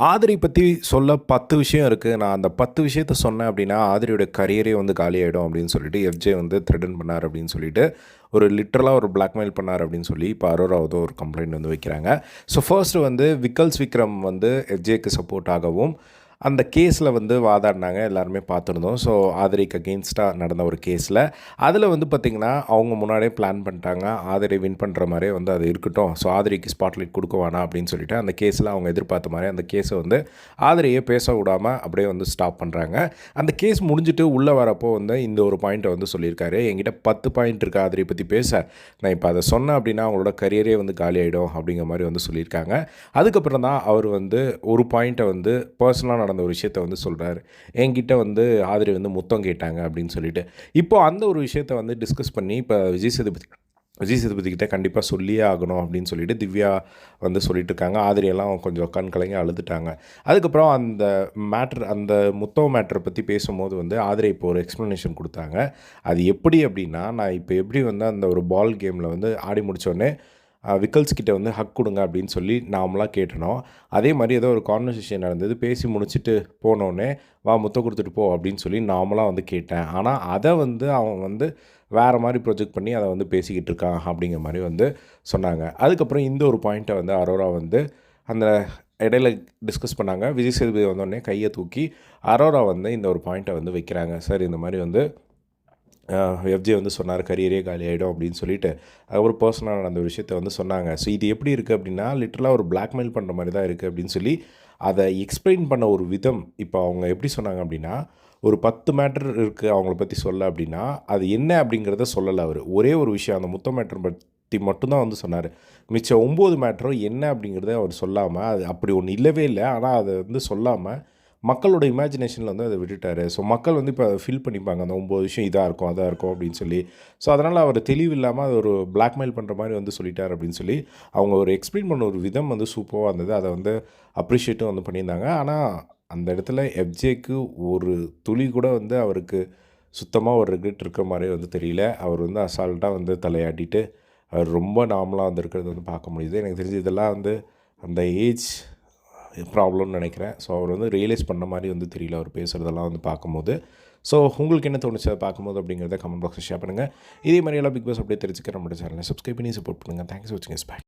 ஆதிரி பற்றி சொல்ல பத்து விஷயம் இருக்குது நான் அந்த பத்து விஷயத்த சொன்னேன் அப்படின்னா ஆதிரியோட கரியரே வந்து காலியாயிடும் அப்படின்னு சொல்லிட்டு எஃப்ஜே வந்து த்ரெட்டன் பண்ணார் அப்படின்னு சொல்லிட்டு ஒரு லிட்ரலாக ஒரு பிளாக்மெயில் பண்ணார் அப்படின்னு சொல்லி இப்போ அரோராவதோ ஒரு கம்ப்ளைண்ட் வந்து வைக்கிறாங்க. ஸோ ஃபர்ஸ்ட் வந்து விக்கல்ஸ் விக்ரம் வந்து எஃப்ஜேக்கு சப்போர்ட் ஆகவும் அந்த கேஸில் வந்து வாதாடினாங்க எல்லாருமே பார்த்துருந்தோம். ஸோ ஆதரிக்கு அகெயின்ஸ்டாக நடந்த ஒரு கேஸில். அதில் வந்து பார்த்திங்கன்னா அவங்க முன்னாடியே பிளான் பண்ணிட்டாங்க. ஆதிரை வின் பண்ணுற மாதிரியே வந்து அது இருக்கட்டும். ஸோ ஆதிரிக்கு ஸ்பாட்லைட் கொடுக்க வேணாம் அப்படின்னு சொல்லிட்டு அந்த கேஸில் அவங்க எதிர்பார்த்த மாதிரி அந்த கேஸை வந்து ஆதரையே பேச விடாமல் அப்படியே வந்து ஸ்டாப் பண்ணுறாங்க அந்த கேஸ் முடிஞ்சுட்டு உள்ளே வரப்போ வந்து இந்த ஒரு பாயிண்ட்டை வந்து சொல்லியிருக்காரு. என்கிட்ட பத்து பாயிண்ட் இருக்குது ஆதரியை பற்றி பேச. நான் இப்போ அதை சொன்னேன் அப்படின்னா அவங்களோட கரியரே வந்து காலி ஆகிடும் அப்படிங்கிற மாதிரி வந்து சொல்லியிருக்காங்க. அதுக்கப்புறம் தான் அவர் வந்து ஒரு பாயிண்ட்டை வந்து பர்சனலாக நடந்த ஒரு விஷயத்த வந்து சொல்கிறாரு என்கிட்ட வந்து ஆதிரி வந்து முத்தம் கேட்டாங்க அப்படின்னு சொல்லிட்டு. இப்போ அந்த ஒரு விஷயத்த வந்து டிஸ்கஸ் பண்ணி இப்போ விஜய் சேதுபதி விஜய் சேதுபதி கிட்ட கண்டிப்பாக சொல்லியே ஆகணும் அப்படின்னு சொல்லிட்டு திவ்யா வந்து சொல்லிட்டு இருக்காங்க. ஆதிரியெல்லாம் கொஞ்சம் கண் கலங்கி அழுதுட்டாங்க. அதுக்கப்புறம் அந்த மேட்ரு அந்த முத்தம் மேட்ரை பற்றி பேசும்போது வந்து ஆதிரை இப்போ ஒரு எக்ஸ்ப்ளனேஷன் கொடுத்தாங்க. அது எப்படி அப்படின்னா நான் இப்போ எப்படி வந்து அந்த ஒரு பால் கேமில் வந்து ஆடி முடித்தோடனே விக்கல்ஸ் கிட்டே வந்து ஹக் கொடுங்க அப்படின்னு சொல்லி நாமளாக கேட்டனோம். அதே மாதிரி ஏதோ ஒரு கான்வர்சேஷன் நடந்தது பேசி முடிச்சுட்டு போனோடனே வா முத்த கொடுத்துட்டு போ அப்படின்னு சொல்லி நாமளாக வந்து கேட்டேன். ஆனால் அதை வந்து அவன் வந்து வேறு மாதிரி ப்ரொஜெக்ட் பண்ணி அதை வந்து பேசிக்கிட்டு இருக்கான் அப்படிங்கிற மாதிரி வந்து சொன்னாங்க. அதுக்கப்புறம் இந்த ஒரு பாயிண்ட்டை வந்து அரோரா வந்து அந்த இடையில டிஸ்கஸ் பண்ணாங்க. விஜய் சேதுபதி வந்தோடனே கையை தூக்கி அரோரா வந்து இந்த ஒரு பாயிண்ட்டை வந்து வைக்கிறாங்க. சார் இந்த மாதிரி வந்து எஃப்ஜே வந்து சொன்னார் கரியரே காலி ஆகிடும் அப்படின்னு சொல்லிட்டு. அதுக்கப்புறம் பர்சனலாக நடந்த விஷயத்த வந்து சொன்னாங்க. ஸோ இது எப்படி இருக்குது அப்படின்னா லிட்டரலாக ஒரு பிளாக்மெயில் பண்ணுற மாதிரி தான் இருக்குது அப்படின்னு சொல்லி அதை எக்ஸ்பிளைன் பண்ண ஒரு விதம் இப்போ அவங்க எப்படி சொன்னாங்க அப்படின்னா ஒரு பத்து மேட்டர் இருக்குது அவங்கள பற்றி சொல்ல அப்படின்னா அது என்ன அப்படிங்கிறத சொல்லலை அவர். ஒரே ஒரு விஷயம் அந்த முத்த மேட்டர் பற்றி மட்டும்தான் வந்து சொன்னார். மிச்சம் ஒம்பது மேட்டரும் என்ன அப்படிங்கிறத அவர் சொல்லாமல் அது அப்படி ஒன்று இல்லவே இல்லை. ஆனால் அதை வந்து சொல்லாமல் மக்களோட இமேஜினேஷனில் வந்து அதை விட்டுட்டார். ஸோ மக்கள் வந்து இப்போ அதை ஃபில் பண்ணிப்பாங்க. அந்த ஒம்பது விஷயம் இதாக இருக்கும் அதாக இருக்கும் அப்படின்னு சொல்லி. ஸோ அதனால் அவர் தெளிவு இல்லாமல் அது ஒரு பிளாக்மெயில் பண்ணுற மாதிரி வந்து சொல்லிட்டார் அப்படின்னு சொல்லி அவங்க ஒரு எக்ஸ்பிளைன் பண்ண ஒரு விதம் வந்து சூப்பராக இருந்தது அதை வந்து அப்ரிஷியேட்டும் வந்து பண்ணியிருந்தாங்க. ஆனால் அந்த இடத்துல எஃப்ஜேக்கு ஒரு துளி கூட வந்து அவருக்கு சுத்தமாக ஒரு ரிக்ரெட் இருக்கிற மாதிரி வந்து தெரியல. அவர் வந்து அசால்ட்டாக வந்து தலையாட்டிட்டு அவர் ரொம்ப நார்மலாக வந்து இருக்கிறது வந்து பார்க்க முடியுது. எனக்கு தெரிஞ்சு இதெல்லாம் வந்து அந்த ஏஜ் ப்ராப்ளம்னு நினைக்கிறேன். ஸோ அவர் வந்து ரியலைஸ் பண்ண மாதிரி வந்து தெரியல. அவர் பேசுகிறதெல்லாம் வந்து பார்க்கும்போது. ஸோ உங்களுக்கு என்ன தோணுச்சு அதை பார்க்கும்போது அப்படிங்கிறத கமெண்ட் பாக்ஸில் ஷேர் பண்ணுங்கள் இதே மாதிரி எல்லாம் பிக் பாஸ் அப்படியே தெரிஞ்சுக்கிற நம்மளோட சேனலை சப்ஸ்கிரைப் பண்ணி சப்போர்ட் பண்ணுங்கள் தேங்க்ஸ் வாட்சிங் இஸ் பேக்